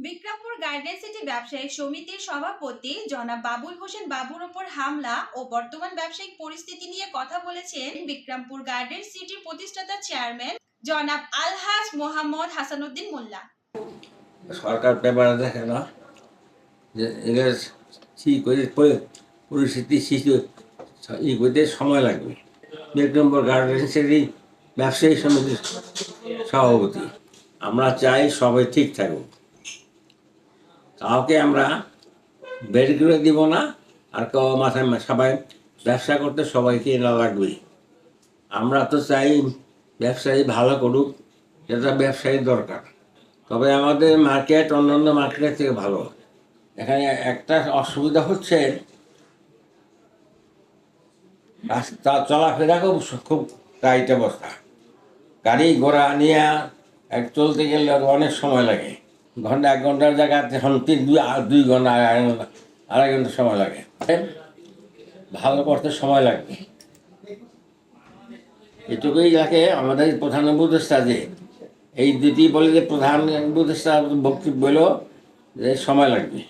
Bikrampur garden city ব্যবসায়িক সমিতির সভাপতি জনাব বাবুল হোসেন বাবুর ওপর হামলা ও বর্তমান ব্যবসায়িক পরিস্থিতি নিয়ে কথা বলেছেন বিক্রমপুর গার্ডেন সিটির প্রতিষ্ঠাতা চেয়ারম্যান জনাব আলহাজ মোহাম্মদ হাসানুদ্দিন মোল্লা। সরকার পেপারে দেখে না যে এগুলো ঠিক করে পরি- পরিস্থিতি ই করতে সময় লাগবে। বিক্রমপুর নম্বর গার্ডেন্সেরই ব্যবসায়ী সমিতির সভাপতি। আমরা চাই সবাই ঠিক থাকুক। কাউকে আমরা বের করে দিব না, আর কেউ মাথায় সবাই ব্যবসা করতে সবাইকে না লাগবে আমরা তো চাই ব্যবসায়ী ভালো করুক, এটা ব্যবসায়ী দরকার। তবে আমাদের মার্কেট অন্যান্য মার্কেটের থেকে ভালো। এখানে একটা অসুবিধা হচ্ছে, রাস্তা চলাফেরা খুব খুব টাইট অবস্থা। গাড়ি ঘোড়া নিয়ে এক চলতে গেলে অনেক সময় লাগে। ঘণ্টা, এক ঘণ্টার জায়গায় এখন তিন, দুই দুই ঘণ্টা, আড়াই ঘণ্টা সময় লাগে। ভালো করতে সময় লাগবে এটুকুই যাকে আমাদের প্রধান উপদেষ্টা যে, এই দুটি বলে যে প্রধান উপদেষ্টা বক্তব্য হলো যে সময় লাগবে।